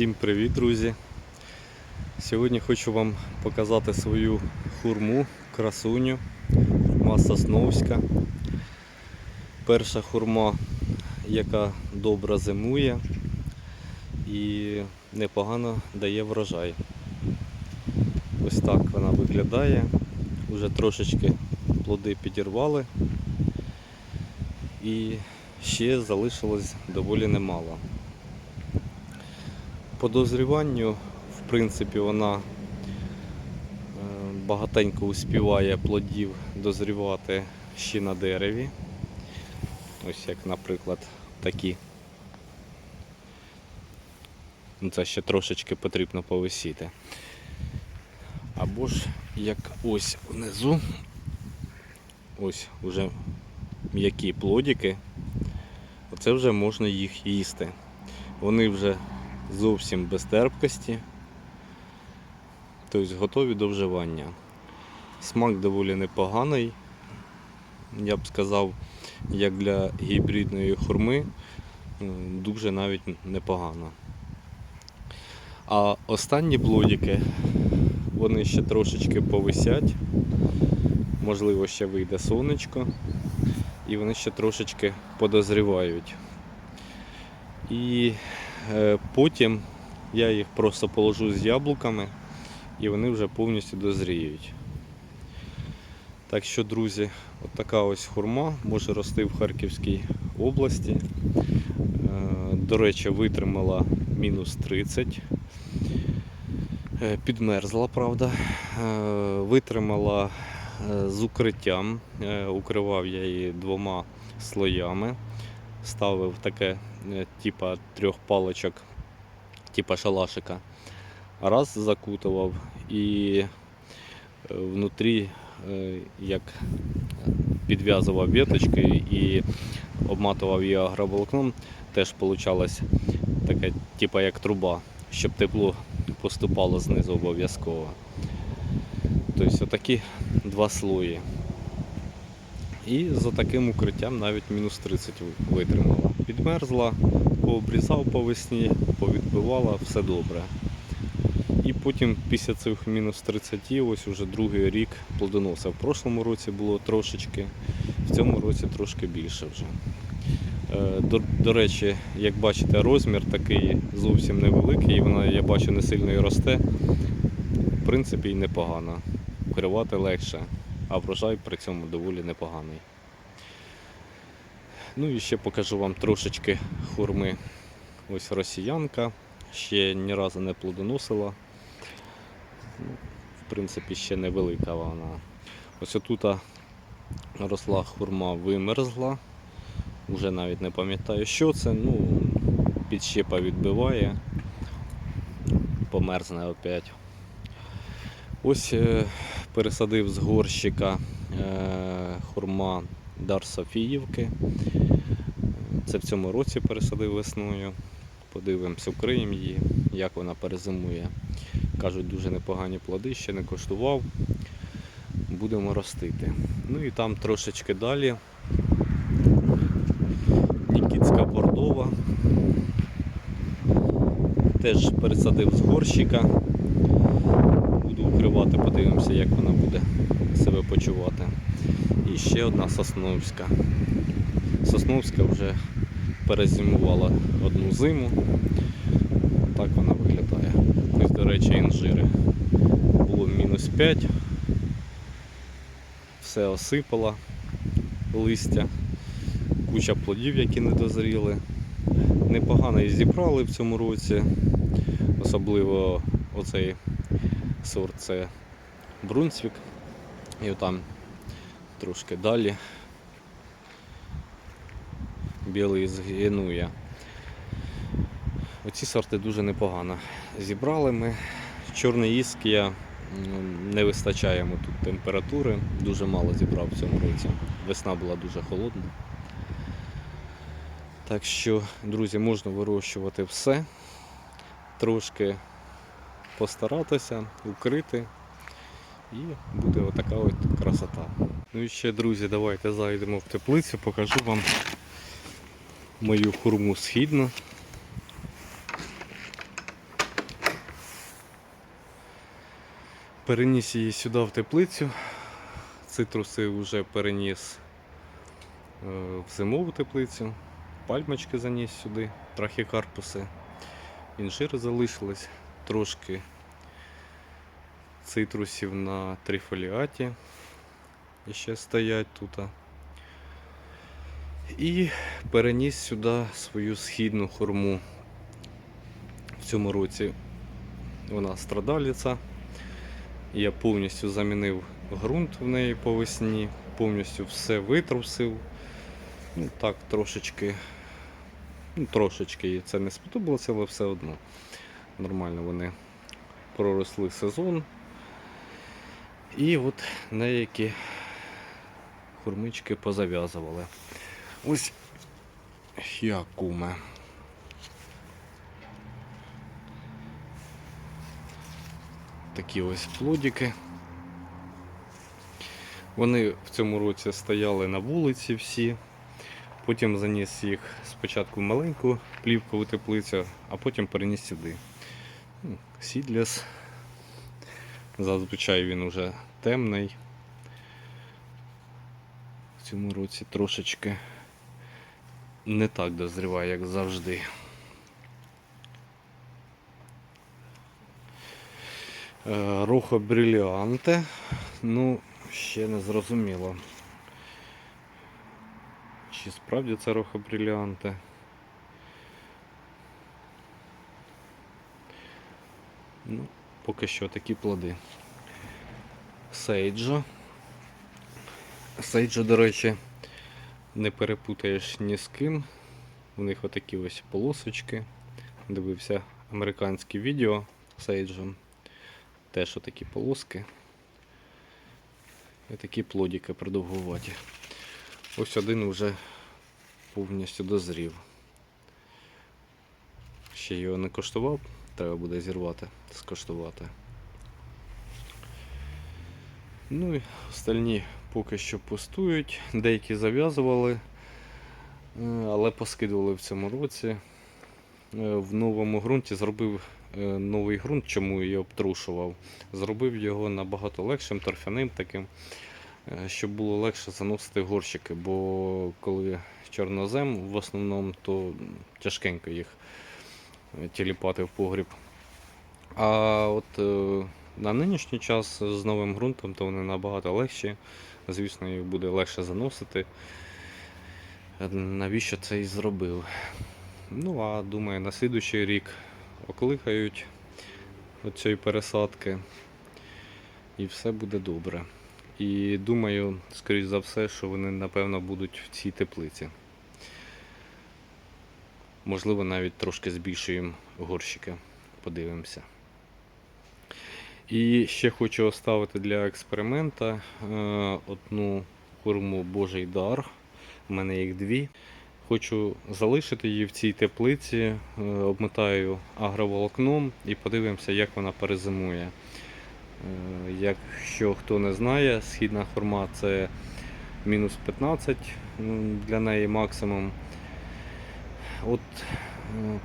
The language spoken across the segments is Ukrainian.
Всім привіт, друзі! Сьогодні хочу вам показати свою хурму, красуню, хурма Сосновська. Перша хурма, яка добре зимує і непогано дає врожай. Ось так вона виглядає. Уже трошечки плоди підірвали і ще залишилось доволі немало. По дозріванню, в принципі, вона е, багатенько успіває плодів дозрівати ще на дереві. Ось як, наприклад, такі. Ну, Це ще трошечки потрібно повисіти. Або ж як ось внизу, ось вже м'які плодики, оце вже можна їх їсти. Вони вже зовсім без терпкості, тобто готові до вживання. Смак доволі непоганий, я б сказав, як для гібридної хурми, дуже навіть непогано. А останні плодики, вони ще трошечки повисять, можливо, ще вийде сонечко, і вони ще трошечки подозрівають. І Потім я їх просто положу з яблуками і вони вже повністю дозріють. Так що, друзі, от така ось хурма може рости в Харківській області. Е, До речі, витримала мінус 30. Е, Підмерзла, правда. Е, Витримала е, з укриттям. Е, Укривав я її двома слоями. Ставив таке е, типа трьох паличок, типа шалашика. Раз закутував і е, внутрі е, як підв'язував віточки і обматував її агроволокном, теж вийшло таке, типа як труба, щоб тепло поступало знизу обов'язково. Тобто отакі два слої. І за таким укриттям навіть мінус 30 витримала. Підмерзла, пообрізав по весні, повідбивала, все добре. І потім після цих мінус 30 ось уже другий рік плодоносив. В прошлому році було трошечки, в цьому році трошки більше вже. Е, До, до речі, як бачите, розмір такий зовсім невеликий, вона, я бачу, не сильно і росте. В принципі, і непогано. Вкривати легше а врожай при цьому доволі непоганий. Ну і ще покажу вам трошечки хурми. Ось росіянка, ще ні разу не плодоносила. Ну, В принципі, ще невелика вона. Ось отут росла хурма вимерзла. Уже навіть не пам'ятаю, що це. Ну, підщепа відбиває, померзне опять. Ось е, пересадив з горщика е, хурма Дар Софіївки. Це в цьому році пересадив весною. Подивимося, вкриємо її, як вона перезимує. Кажуть, дуже непогані плоди, ще не коштував. Будемо ростити. Ну і там трошечки далі. Нікітська бордова. Теж пересадив з горщика буду укривати, подивимося, як вона буде себе почувати. І ще одна сосновська. Сосновська вже перезимувала одну зиму. Так вона виглядає. Ось, до речі, інжири. Було мінус 5. Все осипало листя, куча плодів, які не дозріли. Непогано і зібрали в цьому році, особливо оцей сорт це Брунсвік. І там трошки далі білий згинує. Оці сорти дуже непогано. Зібрали ми. Чорний іскія м, не вистачає йому тут температури, дуже мало зібрав в цьому році. Весна була дуже холодна. Так що, друзі, можна вирощувати все. Трошки постаратися, укрити. І буде отака от красота. Ну і ще, друзі, давайте зайдемо в теплицю, покажу вам мою хурму східну. Переніс її сюди в теплицю. Цитруси вже переніс е, в зимову теплицю, пальмочки заніс сюди, трахікарпуси, інжир залишились трошки цитрусів на трифоліаті. Ще стоять тут. І переніс сюди свою східну хурму. В цьому році вона страдаліця. Я повністю замінив ґрунт в неї по весні, повністю все витрусив. Ну так, трошечки. Ну, трошечки їй це не сподобалося, але все одно. Нормально вони проросли сезон. І от деякі хурмички позав'язували. Ось я куме. Такі ось плодики. Вони в цьому році стояли на вулиці всі. Потім заніс їх спочатку в маленьку плівкову теплицю, а потім переніс сюди. Ну, Сідлес. Зазвичай він уже темний. Цьому році трошечки не так дозріває, як завжди. Е, Рухо бриліанте. Ну, ще не зрозуміло. Чи справді це рухо бриліанте? Ну, поки що такі плоди. Сейджо. Сейджо, до речі, не перепутаєш ні з ким. У них отакі ось полосочки. Дивився американське відео Сейджо. Теж отакі полоски. І такі плодики продовгуваті. Ось один вже повністю дозрів. Ще його не коштував, треба буде зірвати, скоштувати. Ну і остальні поки що пустують, деякі зав'язували, е, але поскидували в цьому році. Е, В новому ґрунті зробив е, новий ґрунт, чому я обтрушував. Зробив його набагато легшим, торфяним таким, щоб було легше заносити горщики, бо коли чорнозем в основному, то тяжкенько їх тіліпати в погріб. А от на нинішній час з новим ґрунтом, то вони набагато легші. Звісно, їх буде легше заносити. Е, Навіщо це і зробив? Ну, а думаю, на слідуючий рік окликають оцієї пересадки і все буде добре. І думаю, скоріш за все, що вони напевно будуть в цій теплиці. Можливо, навіть трошки збільшуємо горщики. Подивимося. І ще хочу оставити для експеримента е, одну хурму Божий дар. У мене їх дві. Хочу залишити її в цій теплиці, е, обмотаю агроволокном і подивимося, як вона перезимує. Е, Якщо хто не знає, східна хурма це мінус 15 для неї максимум. От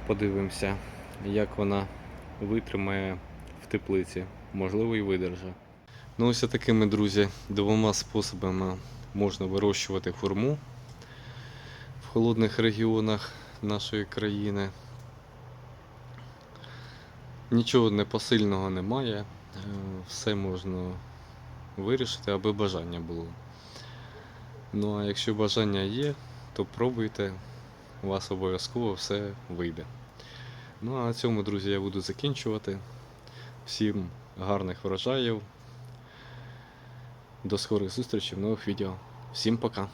подивимося, як вона витримає в теплиці. Можливо, і видержа. Ну, ось такими, друзі, двома способами можна вирощувати хурму в холодних регіонах нашої країни. Нічого непосильного немає. Е, Все можна вирішити, аби бажання було. Ну а якщо бажання є, то пробуйте, у вас обов'язково все вийде. Ну а на цьому, друзі, я буду закінчувати. Всім гарних врожаїв. До скорих зустрічей в нових відео. Всім пока!